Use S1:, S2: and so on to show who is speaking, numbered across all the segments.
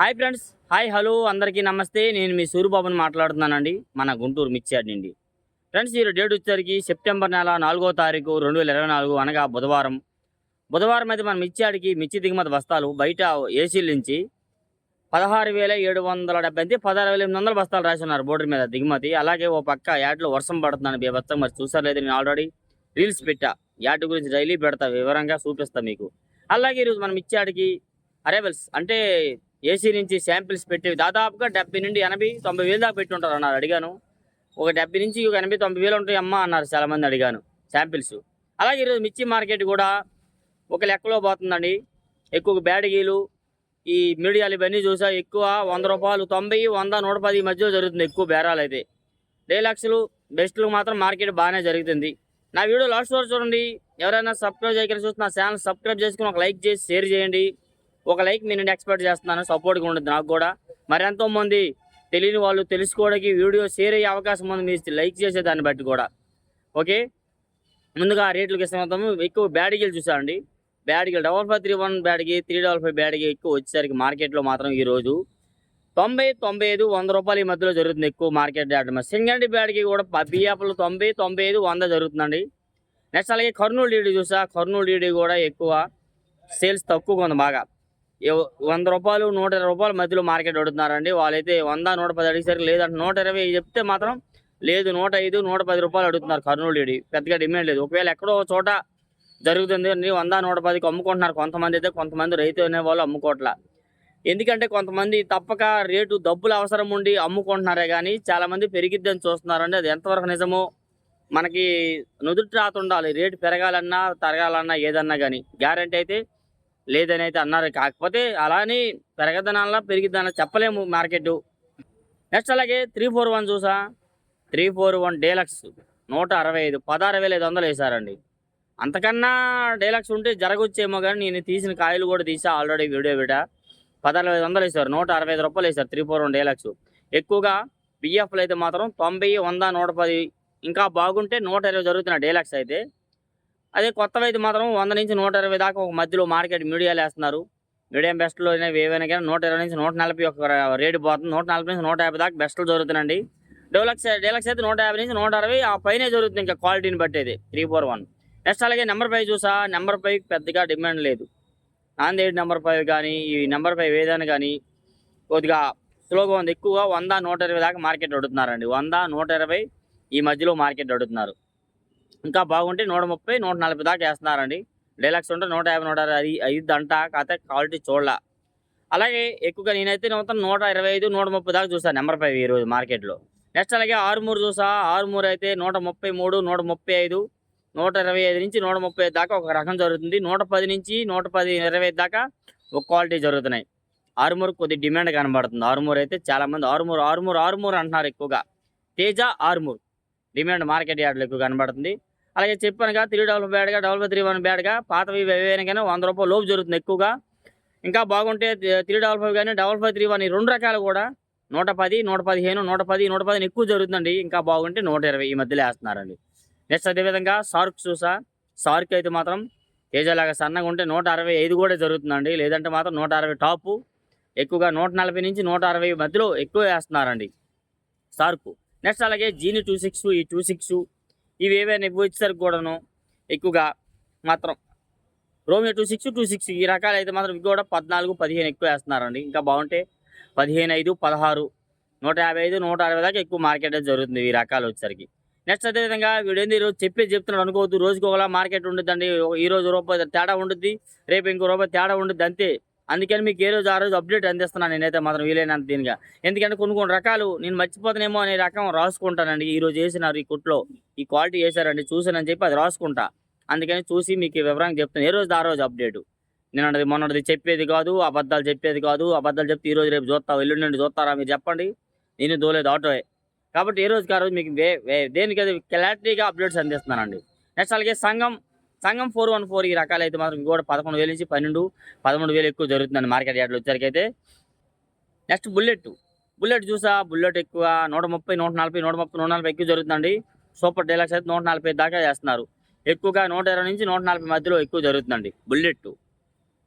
S1: Hi friends. Hi hello. అందరికీ నమస్తే. నేను మీ సూరిబాబుని మాట్లాడుతున్నానండి. మన గుంటూరు మిర్చియాడ్ నుండి. ఫ్రెండ్స్ ఈరోజు డేట్ వచ్చేసరికి సెప్టెంబర్ నెల నాలుగో తారీఖు రెండు వేల ఇరవై నాలుగు అనగా బుధవారం. బుధవారం అయితే మన మిర్చియాడికి మిర్చి దిగుమతి బస్తాలు బయట ఏసీల నుంచి పదహారు వేల ఏడు వందల డెబ్బై అంటే పదహారు వేల ఎనిమిది వందల బస్తాలు రాసి ఉన్నారు బోర్డర్ మీద దిగుమతి. అలాగే ఓ పక్క యాడ్లో వర్షం పడుతుందని బీభత్సం మరి చూసారు లేదు నేను ఆల్రెడీ రీల్స్ పెట్టా. యాడ్ గురించి డైలీ పెడతా వివరంగా చూపిస్తా మీకు. అలాగే ఈరోజు మనం ఇచ్చాడికి అరైవల్స్ అంటే ఏసీ నుంచి శాంపిల్స్ పెట్టి దాదాపుగా డెబ్బై నుండి ఎనభై తొంభై వేలు దాకా పెట్టి ఉంటారు అన్నారు అడిగాను. ఒక డెబ్బై నుంచి ఒక ఎనభై తొంభై వేలు ఉంటాయి అమ్మ అన్నారు చాలా మంది అడిగాను శాంపిల్స్. అలాగే ఈరోజు మిర్చి మార్కెట్ కూడా ఒక లెక్కలో పోతుందండి. ఎక్కువ బ్యాడగీలు ఈ మీడియాలు ఇవన్నీ చూసా ఎక్కువ వంద రూపాయలు తొంభై వంద నూట పది మధ్య మధ్యలో జరుగుతుంది ఎక్కువ బేరాలు అయితే. డైలాక్స్లు బెస్ట్లు మాత్రం మార్కెట్ బాగానే జరుగుతుంది. నా వీడియో లాస్ట్ వరకు చూడండి. ఎవరైనా సబ్స్క్రైబ్ చేయగలిగి చూస్తే నా ఛానల్ సబ్స్క్రైబ్ చేసుకుని ఒక లైక్ చేసి షేర్ చేయండి. ఒక లైక్ నేను ఎక్స్పెక్ట్ చేస్తున్నాను సపోర్ట్గా ఉండదు నాకు కూడా. మరి ఎంతోమంది తెలియని వాళ్ళు తెలుసుకోవడానికి వీడియో షేర్ అయ్యే అవకాశం ఉంది మీరు లైక్ చేసే దాన్ని బట్టి కూడా. ఓకే? ముందుగా రేట్లకు ఇస్తాము ఎక్కువ బ్యాడిగీలు చూసామండి బ్యాడ్కి డబల్ ఫైవ్ త్రీ వన్ బ్యాడ్కి త్రీ డబల్ ఫైవ్ బ్యాడ్కి ఎక్కువ వచ్చేసరికి మార్కెట్లో మాత్రం ఈ రోజు తొంభై తొంభై ఐదు వంద రూపాయల ఈ మధ్యలో జరుగుతుంది ఎక్కువ మార్కెట్ రేట్ సింగండి బ్యాడ్కి కూడా బియ్యాపులు తొంభై తొంభై ఐదు వంద జరుగుతుందండి. నెక్స్ట్ అలాగే కర్నూలు డీడీ చూసా. కర్నూలు డీడీ కూడా ఎక్కువ సేల్స్ తక్కువగా ఉంది బాగా. వంద రూపాయలు నూట ఇరవై రూపాయల మధ్యలో మార్కెట్ అడుగుతున్నారండి. వాళ్ళైతే వంద నూట పది అడిగేసరికి లేదంటే. నూట ఇరవై చెప్తే మాత్రం లేదు నూట ఐదు నూట పది రూపాయలు అడుగుతున్నారు కర్నూలు పెద్దగా డిమాండ్ లేదు. ఒకవేళ ఎక్కడో చోట జరుగుతుంది అన్ని వంద నూట పదికి అమ్ముకుంటున్నారు కొంతమంది అయితే కొంతమంది రైతు అనే వాళ్ళు అమ్ముకోవట్లా. ఎందుకంటే కొంతమంది తప్పక రేటు డబ్బులు అవసరం ఉండి అమ్ముకుంటున్నారే కానీ చాలామంది పెరిగిద్దని చూస్తున్నారండి. అది ఎంతవరకు నిజమో మనకి నుదుటి రాత ఉండాలి. రేటు పెరగాలన్నా తరగాలన్నా ఏదన్నా కానీ గ్యారంటీ అయితే లేదని అయితే అన్నారు. కాకపోతే అలానే పెరగదనాలా పెరిగిద్దన చెప్పలేము మార్కెట్ నెక్స్ట్ అలాగే త్రీ ఫోర్ వన్ చూసా. త్రీ ఫోర్ వన్ డేలక్స్ నూట అరవై ఐదు పదహారు వేల ఐదు వందలు వేసారండి అంతకన్నా డైలాక్స్ ఉంటే జరగొచ్చేమో కానీ నేను తీసిన కాయలు కూడా తీసా ఆల్రెడీ వీడియో బిట పదహారు ఐదు వందలు వేసారు నూట అరవై ఐదు రూపాయలు వేసారు త్రీ ఫోర్ వన్ డైలాక్స్. ఎక్కువగా బిఎఫ్లు అయితే మాత్రం తొంభై వంద నూట పది ఇంకా బాగుంటే నూట ఇరవై జరుగుతున్న డైలాక్స్ అయితే అదే కొత్త అయితే మాత్రం వంద నుంచి నూట ఇరవై దాకా ఒక మధ్యలో మార్కెట్ మీడియాలు వేస్తున్నారు. మీడియం బెస్ట్లో ఏవైనా కానీ నూట ఇరవై నుంచి నూట నలభై ఒక రేటు పోతుంది. నూట నలభై నుంచి నూట యాభై దాకా బెస్ట్లు జరుగుతుందండి డెలక్స్ డెలక్స్ అయితే నూట యాభై నుంచి నూట అరవై ఆ పైనే జరుగుతుంది ఇంకా క్వాలిటీని బట్టేది త్రీ ఫోర్ వన్. నెక్స్ట్ అలాగే నెంబర్ ఫైవ్ చూసా నెంబర్ ఫైవ్ పెద్దగా డిమాండ్ లేదు. నాందేడ్ నెంబర్ ఫైవ్ కానీ ఈ నెంబర్ ఫైవ్ ఏదైనా కానీ కొద్దిగా స్లోగా ఉంది. ఎక్కువగా వంద నూట ఇరవై దాకా మార్కెట్ అడుగుతున్నారండి వంద నూట ఇరవై ఈ మధ్యలో మార్కెట్ అడుగుతున్నారు ఇంకా బాగుంటే నూట ముప్పై నూట నలభై దాకా వేస్తున్నారండి. డైలాక్స్ ఉంటే నూట యాభై నూట అరవై ఐదు అంట కాకపోతే క్వాలిటీ చూడాల. అలాగే ఎక్కువగా నేనైతే మొత్తం నూట ఇరవై ఐదు నూట ముప్పై దాకా చూసాను నెంబర్ ఫైవ్ ఈరోజు మార్కెట్లో. నెక్స్ట్ అలాగే ఆరుమూరు చూసా ఆరుమూరు అయితే నూట ముప్పై మూడు నూట ముప్పై ఐదు నూట ఇరవై ఐదు నుంచి నూట ముప్పై ఐదు దాకా ఒక రకం జరుగుతుంది. నూట పది నుంచి నూట పది ఇరవై ఐదు దాకా ఒక క్వాలిటీ జరుగుతున్నాయి. ఆరుమూరు కొద్ది డిమాండ్ కనబడుతుంది. ఆరుమూరు అయితే చాలా మంది ఆరుమూరు ఆరుమూరు ఆరుమూరు అంటున్నారు ఎక్కువగా. తేజ ఆరుమూరు డిమాండ్ మార్కెట్ యార్డ్లో ఎక్కువ కనబడుతుంది. అలాగే చెప్పానుగా త్రీ డబల్ బ్యాడ్గా డబల్ త్రీ వన్ బ్యాడ్గా పాతవి ఏవైనా వంద రూపాయలు లోపు జరుగుతుంది ఎక్కువగా. ఇంకా బాగుంటే త్రీ డబల్ ఫైవ్ కానీ డబల్ ఫైవ్ త్రీ వన్ ఈ రెండు రకాలు కూడా నూట పది నూట పదిహేను నూట పది నూట పదిహేను ఎక్కువ జరుగుతుందండి. ఇంకా బాగుంటే నూట ఇరవై ఈ మధ్యలో వేస్తున్నారండి. నెక్స్ట్ అదేవిధంగా సార్క్ చూసా. సార్క్ అయితే మాత్రం తేజలాగా సన్నగా ఉంటే నూట అరవై ఐదు కూడా జరుగుతుందండి. లేదంటే మాత్రం నూట అరవై టాపు ఎక్కువగా నూట నలభై నుంచి నూట అరవై మధ్యలో ఎక్కువ వేస్తున్నారండి సార్కు నెక్స్ట్ అలాగే జీని టూ సిక్స్ ఈ టూ సిక్స్ ఇవి ఏవైనా ఇవ్వచ్చేసరికి కూడాను ఎక్కువగా మాత్రం. Romeo two six two six ఈ రకాలు అయితే మాత్రం ఇవి కూడా పద్నాలుగు పదిహేను ఎక్కువ వేస్తున్నారండి. ఇంకా బాగుంటే పదిహేను ఐదు పదహారు నూట యాభై ఐదు నూట అరవై దాకా ఎక్కువ మార్కెట్ జరుగుతుంది ఈ రకాలు వచ్చేసరికి. నెక్స్ట్ అదేవిధంగా వీడేంది ఈరోజు చెప్పేది చెప్తున్నాడు అనుకోవద్దు. రోజుకి ఒకలా మార్కెట్ ఉంటుందండి ఈరోజు రూపాయి తేడా ఉంటుంది రేపు ఇంకో రూపాయి తేడా ఉంటుంది అంతే. అందుకని మీకు ఏ రోజు ఆ రోజు అప్డేట్ అందిస్తున్నాను. నేనైతే మాత్రం వీలైనంత దీనిగా. ఎందుకంటే కొన్ని కొన్ని రకాలు నేను మర్చిపోతానేమో అనే రకం రాసుకుంటానండి. ఈ రోజు వేసినారు ఈ కుట్లో ఈ క్వాలిటీ వేసారండి చూసానని చెప్పి అది రాసుకుంటా. అందుకని చూసి మీకు వివరంగా చెప్తాను ఏ రోజు ఆ రోజు అప్డేట్ నేను అన్నది మొన్నటిది చెప్పేది కాదు అబద్ధాలు చెప్పేది కాదు. అబద్ధాలు చెప్తే ఈ రోజు రేపు చూస్తావు ఎల్లుండి నుండి చూస్తారా మీరు చెప్పండి. నేను దోలేదు ఆటోయే. కాబట్టి ఏ రోజుకి ఆ రోజు మీకు వే వే- దేనికి క్లారిటీగా అప్డేట్స్ అందిస్తున్నానండి. నెక్స్ట్ అలాగే సంఘం సంఘం ఫోర్ వన్ ఫోర్ ఈ రకాలు అయితే మాత్రం కూడా పదకొండు వేల నుంచి పన్నెండు పదమూడు వేలు ఎక్కువ జరుగుతుందండి మార్కెట్ యార్డ్లో వచ్చరికి అయితే నెక్స్ట్ బుల్లెట్. బుల్లెట్ చూసా బుల్లెట్ ఎక్కువ నూట ముప్పై నూట నలభై నూట ముప్పై నూట నలభై ఎక్కువ జరుగుతుందండి. సూపర్ డైలాక్స్ అయితే నూట నలభై దాకా చేస్తున్నారు. ఎక్కువగా నూట ఇరవై నుంచి నూట నలభై మధ్యలో ఎక్కువ జరుగుతుందండి బుల్లెట్.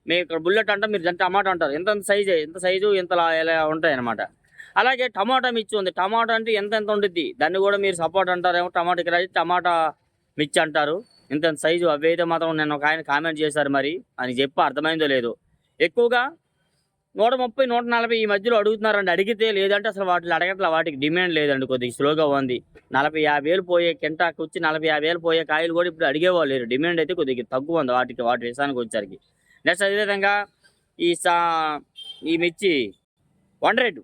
S1: మీ ఇక్కడ బుల్లెట్ అంటే మీరు దాన్ని టమాటా అంటారు. ఎంత సైజు ఎంత సైజు ఇంత ఇలా ఉంటాయి అనమాట అలాగే టమాటా మిర్చి ఉంది. టమాటా అంటే ఎంత ఎంత ఉంటుంది దాన్ని కూడా మీరు సపోర్ట్ అంటారేమో టమాటా ఇక్కడ అయితే టమాటా మిర్చి అంటారు. ఇంత సైజు అవి అయితే మాత్రం నేను ఒక ఆయన కామెంట్ చేశారు మరి. అని చెప్పి అర్థమైందో లేదు. ఎక్కువగా నూట ముప్పై నూట నలభై ఈ మధ్యలో అడుగుతున్నారండి. అడిగితే లేదంటే అసలు వాటిని అడగట్ల వాటికి డిమాండ్ లేదండి కొద్దిగా స్లోగా ఉంది. నలభై యాభై వేలు పోయే కింటాకి వచ్చి నలభై యాభై వేలు పోయే కాయలు కూడా ఇప్పుడు అడిగేవాళ్ళు లేరు. డిమాండ్ అయితే కొద్దిగా తక్కువ ఉంది వాటికి వాటి విషయానికి వచ్చరికి నెక్స్ట్ అదేవిధంగా ఈ సా ఈ మిర్చి వన్ రెడ్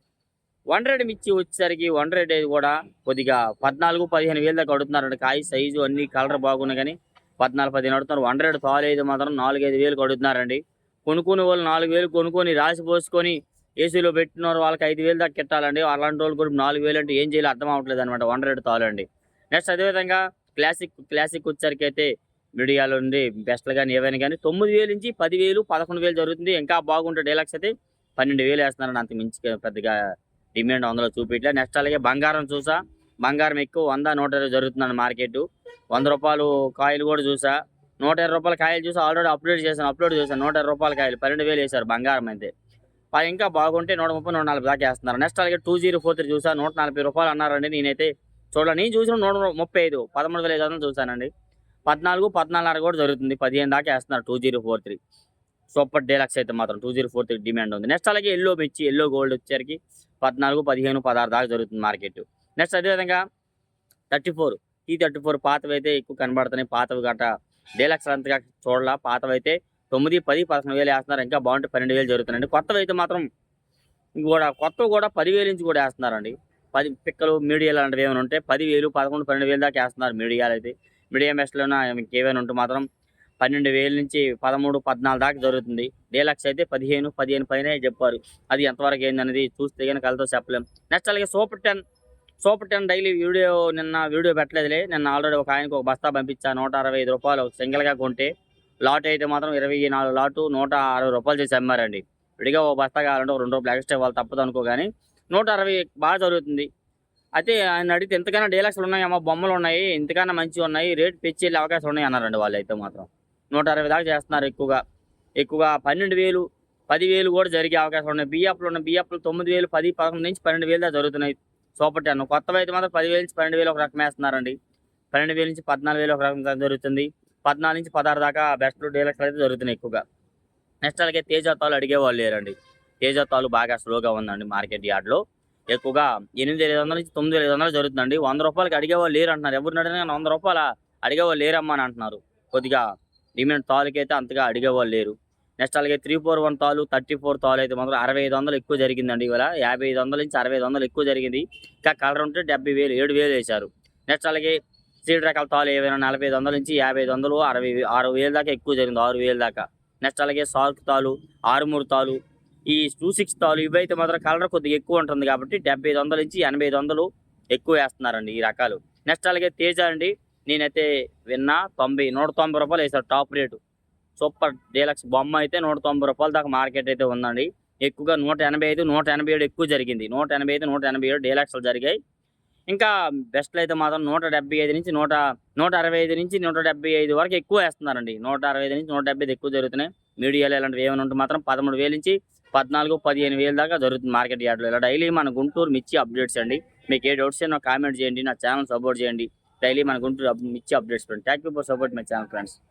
S1: వన్ మిర్చి వచ్చేసరికి వన్ రెడ్ అది కూడా కొద్దిగా పద్నాలుగు పదిహేను వేలు దాకా అడుగుతున్నారండి. కాయ సైజు అన్ని కలర్ బాగున్నాయి కానీ పద్నాలుగు పదిహేను అడుగుతున్నారు. వన్ రెడ్ తాలు అయితే మాత్రం నాలుగైదు వేలు అడుగుతున్నారండి కొనుక్కునే వాళ్ళు నాలుగు వేలు కొనుక్కొని రాసి పోసుకొని ఏసీలో పెట్టిన వాళ్ళకి ఐదు వేలు దాకా కెట్టాలండి. అలాంటి వాళ్ళు కూడా నాలుగు వేలు అంటే ఏం చేయాలో అర్థం అవ్వట్లేదు అనమాట వన్ రెడ్ తాలు అండి. నెక్స్ట్ అదేవిధంగా క్లాసిక్ క్లాసిక్ వచ్చేసరికి అయితే మీడియాలో ఉంది. బెస్ట్లు కానీ ఏవైనా కానీ తొమ్మిది వేలు నుంచి పదివేలు పదకొండు వేలు జరుగుతుంది. ఇంకా బాగుంటే డైలాగ్స్ అయితే పన్నెండు వేలు వేస్తున్నారని అంత మించి పెద్దగా డిమాండ్ అందులో చూపించలే నెక్స్ట్ అలాగే బంగారం చూసా. బంగారం ఎక్కువ వంద నూట ఇరవై జరుగుతుందండి మార్కెట్. వంద రూపాయలు కాయలు కూడా చూసా. నూట ఇరవై రూపాయల కాయలు చూసి ఆల్రెడీ అప్లోడ్ చేశాను అప్లోడ్ చేశాను. నూట ఇరవై రూపాయల కాయలు పన్నెండు వేలు వేశారు బంగారం అయితే. ఇంకా బాగుంటే నూట ముప్పై నూట నలభై దాకా వేస్తున్నారు. నెక్స్ట్ అలాగే టూ జీరో ఫోర్ త్రీ చూసా నూట నలభై రూపాయలు అన్నారండి నేనైతే. చూడాలి నేను చూసిన నూట ముప్పై ఐదు పదమూడు వేల ఐదు వందలు చూశానండి పద్నాలుగు పద్నాలుగున్నర కూడా జరుగుతుంది పదిహేను దాకా వేస్తున్నారు two zero four three super deluxe అయితే మాత్రం two zero four three demand ఉంది. నెక్స్ట్ అలాగే ఎల్లో మిర్చి ఎల్లో గోల్డ్ వచ్చేసరికి పద్నాలుగు పదిహేను పదహారు దాకా జరుగుతుంది మార్కెట్ నెక్స్ట్ అదేవిధంగా thirty four. T thirty four పాతవి అయితే ఎక్కువ కనబడుతున్నాయి. పాతవి గట్ట డీలక్స్ అంతగా చూడాల. పాతవి అయితే తొమ్మిది పది పదకొండు వేలు వేస్తున్నారు. ఇంకా బాగుంటే పన్నెండు వేలు జరుగుతున్నాయండి కొత్తవి అయితే మాత్రం కూడా కొత్తవి కూడా పదివేలు నుంచి కూడా వేస్తున్నారండి. పది పిక్కలు మీడియా లాంటివి ఏమైనా ఉంటే పదివేలు పదకొండు పన్నెండు వేలు దాకా వేస్తున్నారు మీడియాలు అయితే మీడియా మెస్ట్లో ఇంకేమైనా ఉంటే మాత్రం పన్నెండు వేల నుంచి పదమూడు పద్నాలుగు దాకా జరుగుతుంది. డీలక్స్ అయితే పదిహేను పదిహేను పైన చెప్పారు. అది ఎంతవరకు ఏందనేది చూస్తే కానీ కలతో చెప్పలేం. నెక్స్ట్ అలాగే super ten super ten daily video నిన్న వీడియో పెట్టలేదులే. నిన్న ఆల్రెడీ ఒక ఆయనకు ఒక బస్తా పంపించా నూట అరవై ఐదు రూపాయలు సింగిల్గా కొంటే. లాట్ అయితే మాత్రం ఇరవై నాలుగు లాటు నూట అరవై రూపాయలు చేసి అమ్మారండి. విడిగా ఓ బస్తా కావాలంటే ఒక రెండు రూపాయలు ఎక్స్ట్రా వాళ్ళు తప్పదు అనుకో కానీ నూట అరవై బాగా జరుగుతుంది. అయితే ఆయన అడిగితే ఎంతకైనా డీలక్స్లు ఉన్నాయమ్మా బొమ్మలు ఉన్నాయి ఇంతకన్నా మంచిగా ఉన్నాయి రేట్ పెంచి వెళ్ళే అవకాశం ఉన్నాయి అన్నారండి వాళ్ళు అయితే మాత్రం. నూట అరవై దాకా చేస్తున్నారు ఎక్కువగా. ఎక్కువగా పన్నెండు వేలు పదివేలు కూడా జరిగే అవకాశం ఉన్నాయి. బియ్యప్లు ఉన్న బియ్యప్లు తొమ్మిది వేలు పది పదకొండు నుంచి పన్నెండు వేలు దాకా జరుగుతున్నాయి. Super ten. కొత్తవి అయితే మాత్రం పదివేలు నుంచి పన్నెండు వేలు ఒక రకం వేస్తున్నారండి. పన్నెండు వేల నుంచి పద్నాలుగు వేలు ఒక రకం జరుగుతుంది పద్నాలుగు నుంచి పదహారు దాకా బెస్ట్ డీలక్స్ అయితే జరుగుతున్నాయి ఎక్కువగా. నెక్స్ట్ అలాగే తేజాతాలు అడిగేవాళ్ళు లేరండి. తేజాతాలు బాగా స్లోగా ఉందండి మార్కెట్ యార్డ్లో. ఎక్కువగా ఎనిమిది ఐదు వందల నుంచి తొమ్మిది ఐదు వందలు జరుగుతుందండి. వంద రూపాయలకి అడిగేవాళ్ళు లేరు అంటున్నారు. ఎవరు అడిగినా వంద రూపాయల అడిగేవాళ్ళు లేరమ్మా అని అంటున్నారు. కొద్దిగా డిమాండ్ తాలుకైతే అంతగా అడిగేవాళ్ళు లేరు. నెక్స్ట్ అలాగే త్రీ ఫోర్ వన్ తాలు థర్టీ ఫోర్ తాలు అయితే మాత్రం అరవై ఐదు వందలు ఎక్కువ జరిగిందండి ఇవాళ. యాభై ఐదు వందల నుంచి అరవై ఐదు వందలు ఎక్కువ జరిగింది. ఇంకా కలర్ ఉంటే డెబ్బై వేలు ఏడు వేలు వేశారు. నెక్స్ట్ అలాగే సీడ్ రకాల తాలు ఏవైనా నలభై ఐదు వందల నుంచి యాభై ఐదు వందలు అరవై ఆరు వేలు దాకా ఎక్కువ జరిగింది ఆరు వేలు దాకా. నెక్స్ట్ అలాగే సార్క్ తాలు ఆరుమూరు తాలు ఈ టూ సిక్స్ తాలు ఇవైతే మాత్రం కలర్ కొద్దిగా ఎక్కువ ఉంటుంది కాబట్టి డెబ్బై ఐదు వందల నుంచి ఎనభై ఐదు వందలు ఎక్కువ వేస్తున్నారండి ఈ రకాలు. నెక్స్ట్ అలాగే తేజ అండి. నేనైతే విన్నా తొంభై నూట తొంభై రూపాయలు వేసారు టాప్ రేటు. సూపర్ డీలక్స్ బొమ్మ అయితే నూట తొంభై రూపాయల దాకా మార్కెట్ అయితే ఉందండి. ఎక్కువగా నూట ఎనభై ఐదు నూట ఎనభై ఏడు ఎక్కువ జరిగింది. నూట ఎనభై ఐదు నూట ఎనభై ఏడు డీలక్స్లు జరిగాయి. ఇంకా బెస్ట్లు అయితే మాత్రం నూట డెబ్బై ఐదు నుంచి నూట నూట అరవై ఐదు నుంచి నూట డెబ్బై ఐదు వరకు ఎక్కువ వేస్తున్నారండి. నూట అరవై ఐదు నుంచి నూట డెబ్బై ఐదు ఎక్కువ జరుగుతున్నాయి. మీడియాలో ఇలాంటివి ఏమైనా ఉంటే మాత్రం పదమూడు వేల నుంచి పద్నాలుగు పదిహేను వేల దాకా జరుగుతుంది మార్కెట్ యార్డ్లో. ఇలా డైలీ మన గుంటూరు మిర్చి అప్డేట్స్ అండి. మీకు ఏ డౌట్స్ నాకు కామెంట్ చేయండి నా ఛానల్ సపోర్ట్ చేయండి. డైలీ మన గుంటూరు అప్- మిర్చి updates thank you for support my channel friends